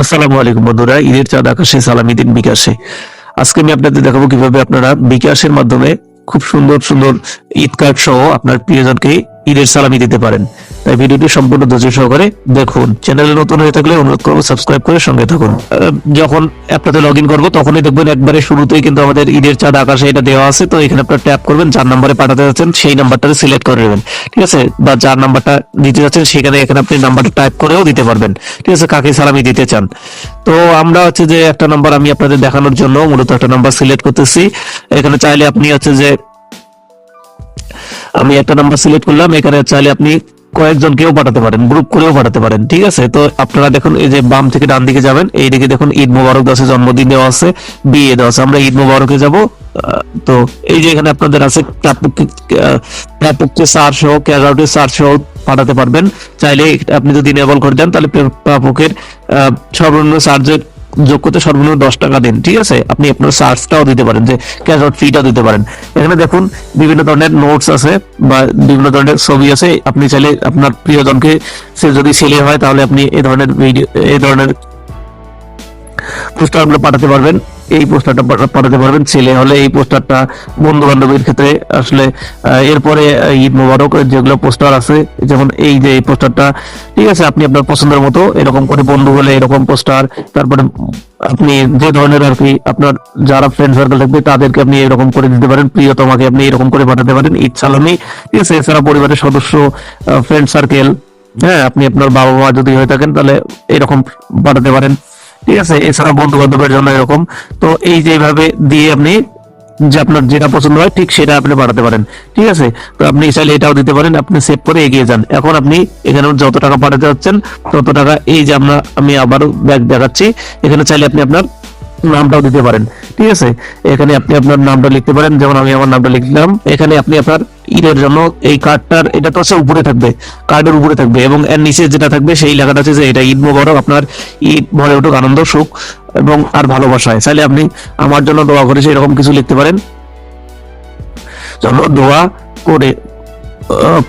আসসালামু আলাইকুম বন্ধুরা, ঈদের চাঁদ আকাশে, সালামি দিন বিকাশে। আজকে আমি আপনাদের দেখাবো কীভাবে আপনারা বিকাশের মাধ্যমে খুব সুন্দর সুন্দর ঈদ কার্ড সহ আপনার প্রিয়জনকে ঈদের সালামি দিতে পারেন। তাই ভিডিওটি সম্পূর্ণ ধৈর্য সহকারে দেখুন। চ্যানেলে নতুন হয়ে থাকলে অনুরোধ করব সাবস্ক্রাইব করে সঙ্গে থাকুন। যখন অ্যাপটাতে লগ ইন করব, তখনই দেখবেন একবারে শুরুতেই কিন্তু আমাদের ঈদের চাঁদ আকাশে এটা দেওয়া আছে। তো এখানে আপনার ট্যাপ করবেন, যার নাম্বারে পাঠাতে যাচ্ছেন, সেই নাম্বারটা সিলেক্ট করে নেবেন। ঠিক আছে? বা যার নাম্বারটা দিতে যাচ্ছেন, সেখানে এখানে আপনি নাম্বারটা টাইপ করেও দিতে পারবেন। ঠিক আছে? কাকে সালামি দিতে চান? তো আমরা হচ্ছে যে একটা নাম্বার আমি আপনাদের দেখানোর জন্য মূলত একটা নাম্বার সিলেক্ট করতেছি। এখানে চাইলে আপনি হচ্ছে যে আমি একটা নাম্বার সিলেক্ট করলাম, এখানে চাইলে আপনি কয়েকজনকেও পাঠাতে পারেন গ্রুপ করেও পাঠাতে পারেন, ঠিক আছে? তো আপনারা দেখুন, এই যে বাম থেকে ডান দিকে যাবেন এই দিকে দেখুন, ঈদ মোবারক দাসের জন্মদিন দেওয়া আছে, বিয়ে দেওয়া আছে, আমরা ঈদ মোবারকে যাব। তো এই যে এখানে আপনাদের আছে প্রাপককে চার সহ ক্যাজাউটি চার সহ পাঠাতে পারবেন। চাইলে আপনি যদি নেবল করে দেন, তাহলে প্রাপকের সর্বনিম্ন চার্জের যোগ করতে সর্বনিম্ন দশ টাকা দিন, ঠিক আছে? আপনি আপনার চার্জটাও দিতে পারেন, যে ক্যাশ আউট ফিটাও দিতে পারেন। এখানে দেখুন, বিভিন্ন ধরনের নোটস আছে বা বিভিন্ন ধরনের ছবি আছে। আপনি চাইলে আপনার প্রিয়জনকে সে যদি ছেলে হয়, তাহলে আপনি এই ধরনের ভিডিও এই ধরনের পোস্টারগুলো পাঠাতে পারবেন। এই পোস্টারটা পাঠাতে পারবেন। ছেলে হলে এই পোস্টারটা বন্ধু বান্ধবের ক্ষেত্রে আসলে এরপরে ঈদ মোবারক যেগুলো পোস্টার আছে, যেমন এই যে এই পোস্টারটা, ঠিক আছে, আপনি আপনার পছন্দের মতো এরকম করে বন্ধু হলে এরকম পোস্টার, তারপরে আপনি যে ধরনের আর কি আপনার যারা ফ্রেন্ড সার্কেল থাকবে, তাদেরকে আপনি এরকম করে দিতে পারেন, প্রিয়তমাকে আপনি এরকম করে পাঠাতে পারেন, ঈদ সালামি, ঠিক আছে, এছাড়া পরিবারের সদস্য ফ্রেন্ড সার্কেল হ্যাঁ আপনি আপনার বাবা মা যদি হয়ে থাকেন, তাহলে এরকম পাঠাতে পারেন। ঠিক আছে? এছাড়া বন্ধু বান্ধবের জন্য এরকম। তো এই যে এইভাবে দিয়ে আপনি যে আপনার যেটা পছন্দ হয়, ঠিক সেটা আপনি পাঠাতে পারেন। ঠিক আছে? তো আপনি চাইলে এটাও দিতে পারেন, আপনি সেভ করে এগিয়ে যান। এখন আপনি এখানে যত টাকা পাঠাতে যাচ্ছেন, তত টাকা এই যে আমরা, আমি আবারও ব্যাগ দেখাচ্ছি, এখানে চাইলে আপনি আপনার নামটাও দিতে পারেন। ঠিক আছে? এখানে আপনি আপনার নামটা লিখতে পারেন। যেমন আমি আমার নামটা লিখলাম, এখানে আপনি আপনার ঈদের জন্য এই কার্ডটার এটা তো আছে উপরে থাকবে কার্ডের উপরে থাকবে এবং এর নিচে যেটা থাকবে সেই লেখাটা আছে যে এটা ঈদ মোবারক, আপনার ঈদ ভরে উঠুক, আনন্দ, সুখ এবং আর ভালোবাসায়। চাইলে আপনি আমার জন্য দোয়া করেছে এরকম কিছু লিখতে পারেন। দোয়া করে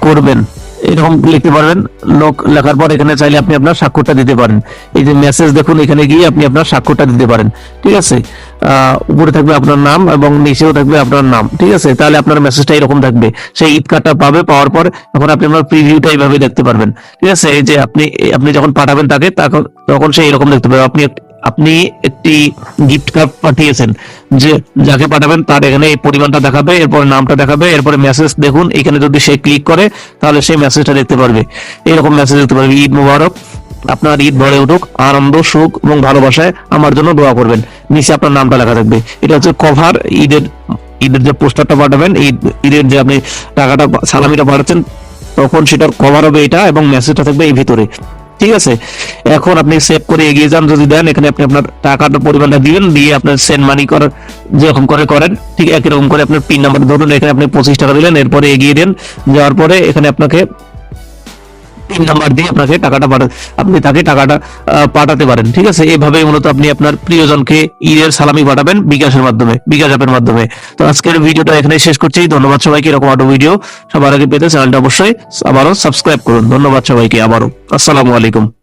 করবেন। এরকম লিখতে পারবেন। লোক লেখার পর এখানে চাইলে আপনি আপনার স্বাক্ষরটা দিতে পারেন। এই যে মেসেজ দেখুন, এখানে গিয়ে আপনি আপনার স্বাক্ষরটা দিতে পারেন। ঠিক আছে? উপরে থাকবে আপনার নাম এবং নিচেও থাকবে আপনার নাম। ঠিক আছে? তাহলে আপনার মেসেজটা এরকম থাকবে। সেই ঈদ কার্ডটা পাবে, পাওয়ার পর এখন আপনি আপনার প্রিভিউটা এইভাবে দেখতে পারবেন। ঠিক আছে? এই যে আপনি আপনি যখন পাঠাবেন তাকে তখন সে এরকম দেখতে পাবে আপনি আপনি একটি গিফট কার্ড পাঠিয়েছেন যে যাকে পাঠাবেন তার এখানে এই পরিমাণটা দেখাবে, এরপরে নামটা দেখাবে, এরপরে মেসেজ দেখুন, এখানে যদি সে ক্লিক করে, তাহলে সেই মেসেজটা দেখতে পারবে। এরকম মেসেজ দেখতে পারবে, ঈদ মুবারক, আপনার ঈদ ভরে উঠুক, আনন্দ, সুখ এবং ভালোবাসায় আমার জন্য দোয়া করবেন। নিচে আপনার নামটা লেখা থাকবে। এটা হচ্ছে কভার ঈদের ঈদের যে পোস্টারটা পাঠাবেন, ঈদ, ঈদের যে আপনি টাকাটা, সালামিটা পাঠাচ্ছেন, তখন সেটার কভার হবে এটা এবং মেসেজটা থাকবে এই ভিতরে। ঠিক আছে? এখন আপনি সেভ করে এগিয়ে যান যদি দেন, এখানে আপনি আপনার টাকাটা পরিমাণটা দিবেন, দিয়ে আপনার সেন্ড মানি করার যেরকম করে করেন, ঠিক একই রকম করে আপনার পিন নাম্বার ধরুন, এখানে আপনি পঁচিশ টাকা দিলেন, এরপরে এগিয়ে দেন, যাওয়ার পরে এখানে আপনাকে পিন নাম্বার দিয়ে আপনাকে টাকাটা পাঠান। আপনি তাকে টাকাটা পাঠাতে পারেন, ঠিক আছে? এভাবে মূলত আপনি আপনার প্রিয়জনকে ঈদের সালামি পাঠাবেন বিকাশের মাধ্যমে, বিকাশ অ্যাপের মাধ্যমে। তো আজকের ভিডিওটা এখানে শেষ করছি। ধন্যবাদ সবাইকে, এরকম আরও ভিডিও সবার আগে পেতে। চ্যানেলটা অবশ্যই আবারও সাবস্ক্রাইব করুন। ধন্যবাদ সবাইকে আবারও। আসসালামু আলাইকুম।